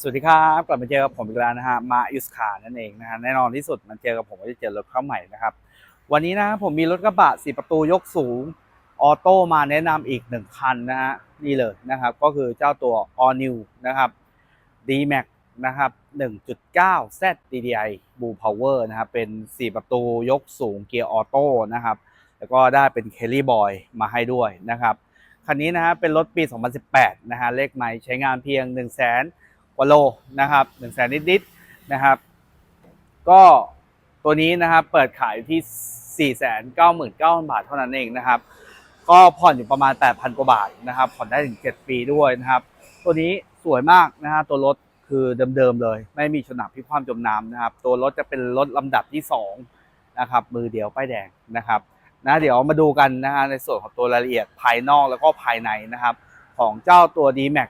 สวัสดีครับกลับมาเจอกับผมอีกแล้วนะฮะมาอิสคานั่นเองนะฮะแน่นอนที่สุดมันเจอกับผมก็จะเจอรถเข้าใหม่นะครับ วันนี้นะผมมีรถกระบะสี่ประตูยกสูงออโต้มาแนะนำอีกหนึ่งคันนะฮะนี่เลยนะครับ ก็คือเจ้าตัว All New นะครับ D-Max นะครับ 1.9 Z DDI Blue Power นะครับ เป็น 4 ประตูยกสูงเกียร์ออโต้นะครับ แล้วก็ได้เป็น Kelly Boy มาให้ด้วยนะครับ คันนี้นะฮะเป็นรถปี 2018 นะฮะเลขไม้ใช้งานเพียง 1 0 0 0 0แกว่าโลนะครับ1 0 0 0 0แสนนิดๆนะครับ ก็ตัวนี้นะครับเปิดขายอยู่ที่ 499,000 บาทเท่านั้นเองนะครับ ก็ผ่อนอยู่ประมาณ 8,000 กว่าบาทนะครับ ผ่อนได้ถึง 7 ปีด้วยนะครับ ตัวนี้สวยมากนะฮะตัวรถคือเดิมๆเลย ไม่มีชนหนักพิความจมน้ำนะครับ ตัวรถจะเป็นรถลำดับที่ 2 นะครับ มือเดียวป้ายแดงนะครับนะเดี๋ยวมาดูกันนะฮะในส่วนของตัวรายละเอียดภายนอกแล้วก็ภายในนะครับ ของเจ้าตัว D-Max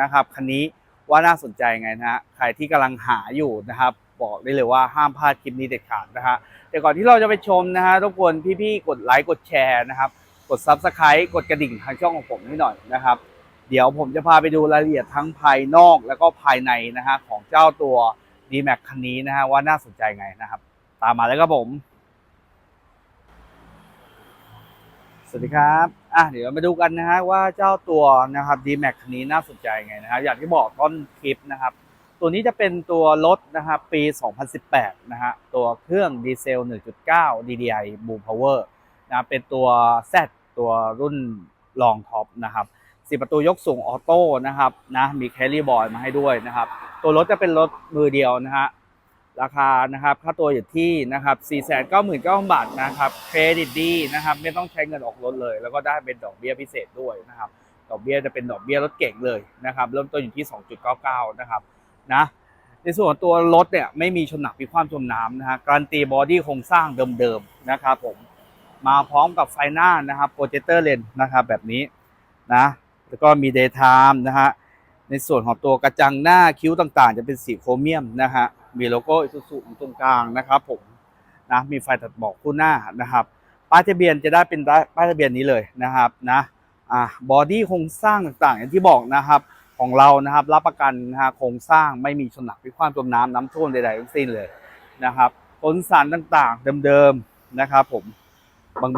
นะครับคันนี้ ว่าน่าสนใจไงนะฮะใครที่กำลังหาอยู่นะครับ บอกได้เลยว่าห้ามพลาดคลิปนี้เด็ดขาดนะฮะแต่ก่อนที่เราจะไปชมนะฮะรบกวนพี่ๆกดไลค์กดแชร์นะครับกด Subscribe กดกระดิ่งทางช่องของผมนิดหน่อยนะครับ เดี๋ยวผมจะพาไปดูรายละเอียดทั้งภายนอกแล้วก็ภายในนะฮะของเจ้าตัว D-Max คันนี้นะฮะว่าน่าสนใจไงนะครับ ตามมาแล้วครับผม สวัสดีครับอะเดี๋ยวมาดูกันนะฮะว่าเจ้าตัวนะครับ D-Max คันนี้น่าสนใจไงนะฮะอย่างที่บอกต้นคลิปนะครับ ตัวนี้จะเป็นตัวรถนะครับปี 2018 นะฮะตัวเครื่องดีเซล 1.9 DDI Blue Power นะเป็นตัว Z ตัวรุ่นรองท็อปนะครับสีประตูยกสูงออโต้นะครับนะมีแคลรี่บอยมาให้ด้วยนะครับ ตัวรถจะเป็นรถมือเดียวนะฮะ ราคานะครับค่าตัวอยู่ที่นะครับ499,000บาทนะครับเครดิตดีนะครับไม่ต้องใช้เงินออกรถเลย แล้วก็ได้เป็นดอกเบี้ยพิเศษด้วยนะครับดอกเบี้ยจะเป็นดอกเบี้ยรถเก่งเลยนะครับเริ่มต้นอยู่ที่ 2.99 นะครับนะในส่วนตัวรถเนี่ยไม่มีชนหนักมีความจมน้ำนะฮะการันตีบอดี้โครงสร้างเดิมๆนะครับผมมาพร้อมกับไฟหน้านะครับโปรเจคเตอร์เลนนะครับแบบนี้นะแล้วก็มีเดย์ไทม์นะฮะในส่วนของตัวกระจังหน้าคิ้วต่างๆ จะเป็นสีโครเมียมนะฮะ มีโลโก้อิซูซุอยู่ตรงกลางนะครับผมนะมีไฟตัดบอกคู่หน้านะครับป้ายทะเบียนจะได้เป็นป้ายทะเบียนนี้เลยนะครับนะอ่าบอดี้โครงสร้างต่างๆ อย่างที่บอกนะครับของเรานะครับ รับประกันนะฮะโครงสร้างไม่มีชนหนักพิความจมน้ำน้ำท่วมใดๆทั้งสิ้นเลยนะครับผลสารต่างๆ เดิมๆนะครับ ผม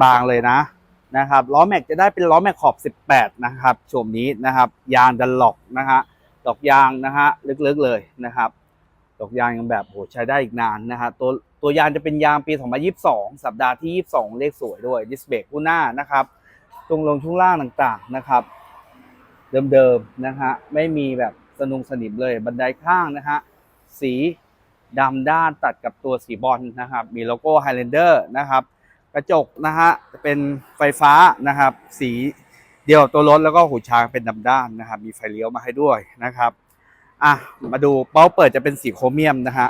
บางๆเลยนะนะครับล้อแม็กจะได้เป็นล้อแม็กขอบ 18 นะครับชมนี้นะครับ ยางดันหลอกนะฮะดอกยางนะฮะลึกๆเลยนะครับ ดอกยางยังแบบโหใช้ได้อีกนานนะฮะตัวตัวยางจะเป็นยางปี 2022 สัปดาห์ที่ 22 เลขสวยด้วยดิสเบรกคู่หน้านะครับตรงลงช่วงล่างต่างๆนะครับ เดิมๆนะฮะไม่มีแบบสนุงสนิมเลยบันไดข้างนะฮะสีดำด้านตัดกับตัวสีบอลนะครับ มีโลโก้ Highlander นะครับ กระจกนะฮะจะเป็นไฟฟ้านะครับ สีเดียวตัวรถแล้วก็หูช้างเป็นดำด้านนะครับ มีไฟเลี้ยวมาให้ด้วยนะครับ อะมาดูเป้าเปิดจะเป็นสีโครเมียมนะฮะ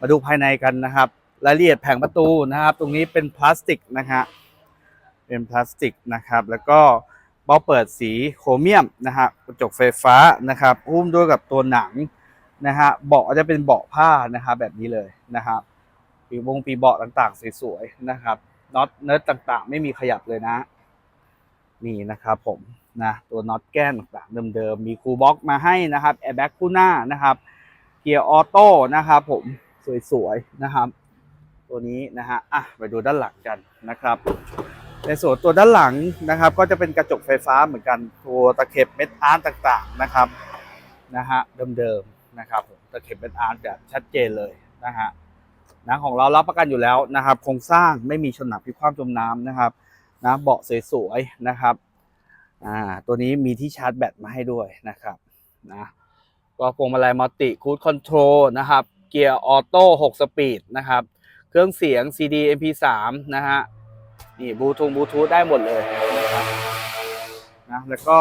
มาดูภายในกันนะครับรายละเอียดแผงประตูนะครับ ตรงนี้เป็นพลาสติกนะฮะเป็นพลาสติกนะครับ แล้วก็เบ้าเปิดสีโครเมียมนะฮะกระจกไฟฟ้านะครับหุ้มด้วยกับตัวหนังนะฮะเบาะจะเป็นเบาะผ้านะครับแบบนี้เลยนะครับปีวงปีเบาะต่างๆสวยๆนะครับน็อตเนิร์ดต่างๆ ไม่มีขยับเลยนะ นี่นะครับผม นะตัวน็อตแก้นต่างเดิมๆมีคูบ็อกมาให้นะครับแอร์แบ็กคู่หน้านะครับเกียร์ออโต้นะครับผมสวยๆนะครับ ตัวนี้นะฮะอะไปดูด้านหลังกันนะครับ ในส่วนตัวด้านหลังนะครับ ก็จะเป็นกระจกไฟฟ้าเหมือนกันตัวตะเข็บเม็ดอาร์ตต่างๆนะครับนะฮะเดิมๆนะครับผมตะเข็บเม็ดอาร์ตแบบชัดเจนเลยนะฮะนะของเรารับประกันอยู่แล้วนะครับ โครงสร้างไม่มีชนหนักพิความจมน้ำนะครับนะเบาะสวยๆนะครับ อ่าตัวนี้มีที่ชาร์จแบตมาให้ด้วยนะครับนะก็พวงมาลัยมัลติคูดคอนโทรลนะครับ เกียร์ออโต้6สปีดนะครับ เครื่องเสียง CD MP3 นะฮะนี่บลูทูธบลูทูธได้หมดเลยนะครับนะแล้วก็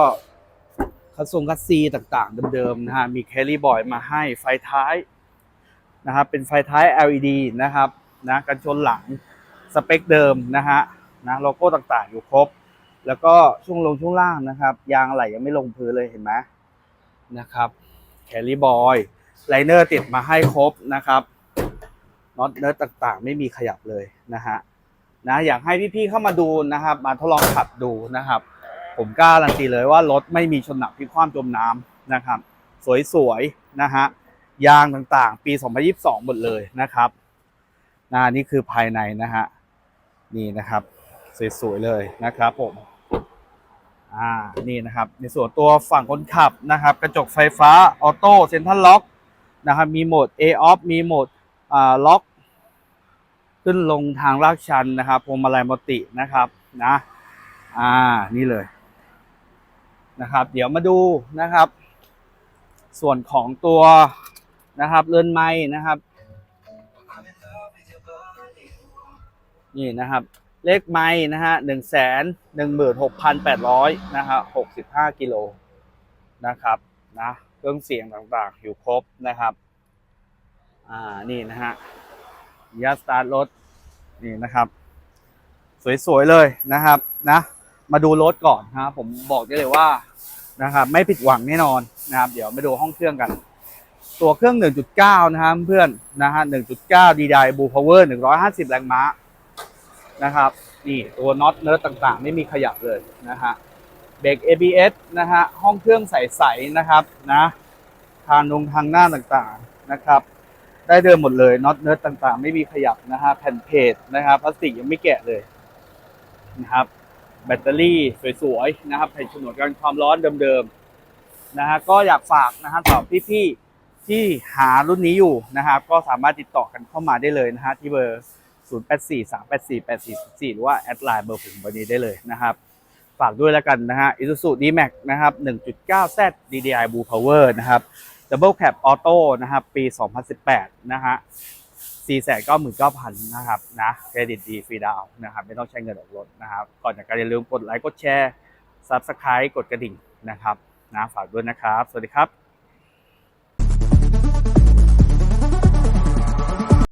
คัสซงคัสซีต่างๆเดิมๆนะฮะมีแคลรี่บอยมาให้ไฟท้ายนะครับเป็นไฟท้าย LED นะครับนะกันชนหลังสเปคเดิมนะฮะนะโลโก้ต่างๆอยู่ครบ แล้วก็ช่วงลงช่วงล่างนะครับ ยางอะไหลยังไม่ลงพื้นเลยเห็นไหมนะครับแคลรี่บอยไลเนอร์ติดมาให้ครบนะครับน็อตเนิร์ดต่างๆ ไม่มีขยับเลยนะฮะนะอยากให้พี่ๆเข้ามาดูนะครับ มาทดลองขับดูนะครับ ผมกล้าการันตีเลยว่ารถไม่มีชนหนักพิกคว่ำจมน้ำนะครับ สวยๆนะฮะยางต่างๆ ปี 2022 หมดเลยนะครับนะนี่คือภายในนะฮะนี่นะครับ สวยๆเลยนะครับผม อ่านี่นะครับในส่วนตัวฝั่งคนขับนะครับ กระจกไฟฟ้าออโต้เซ็นทรัลล็อกนะครับมีโหมด A off มีโหมดอ่าล็อก ขึ้นลงทางลากชันนะครับพวงมาลัยมตินะครับนะอ่านี่เลยนะครับ เดี๋ยวมาดูนะครับ ส่วนของตัวนะครับเรือนไม้นะครับ นี่นะครับ เลขไม้นะฮะหนึ่งแสนหนึ่งหมื่นหกพันแปดร้อยนะฮะหกสิบห้ากิโลนะครับนะเครื่องเสียงต่างๆ อยู่ครบนะครับ อ่า นี่นะฮะยาสตาร์ทรถ นี่นะครับ สวย ๆ เลยนะครับนะมาดูรถก่อนนะผมบอกได้เลยว่านะครับไม่ผิดหวังแน่นอนนะครับ เดี๋ยวมาดูห้องเครื่องกัน ตัวเครื่อง 1.9 นะครับเพื่อนนะฮะ 1.9 DDI Blue Power 150 แรงม้า นะครับ นี่ตัวน็อตเนิร์ดต่างๆ ไม่มีขยับเลยนะฮะเบรก ABS นะฮะห้องเครื่องใสๆนะครับนะทางนงทางหน้าต่างๆนะครับ ได้เดิมหมดเลยน็อตเนิร์ดต่างๆ ไม่มีขยับนะฮะแผ่นเพจนะครับพลาสติกยังไม่แกะเลยนะครับแบตเตอรี่สวยๆนะครับแผ่นฉนวนกันความร้อนเดิมๆนะฮะก็อยากฝากนะฮะสำหรับพี่ๆที่หารุ่นนี้อยู่นะครับก็สามารถติดต่อกันเข้ามาได้เลยนะฮะที่เบอร์ 0 8 4 3 8 4 8 4 4 หรือว่าแอดไลน์เบอร์ผมเบอร์นี้ได้เลยนะครับ ฝากด้วยแล้วกันนะฮะ Isuzu D-Max นะครับ 1.9Z DDI Blue Power นะครับ Double Cab Auto นะครับ ปี 2018 นะฮะ 499,000 นะครับนะเครดิตดีฟรีดาวน์นะครับ ไม่ต้องใช้เงินออกรถนะครับ ก่อนจากการอย่าลืมกดไลค์กดแชร์ Subscribe กดกระดิ่งนะครับนะฝากด้วยนะครับ สวัสดีครับ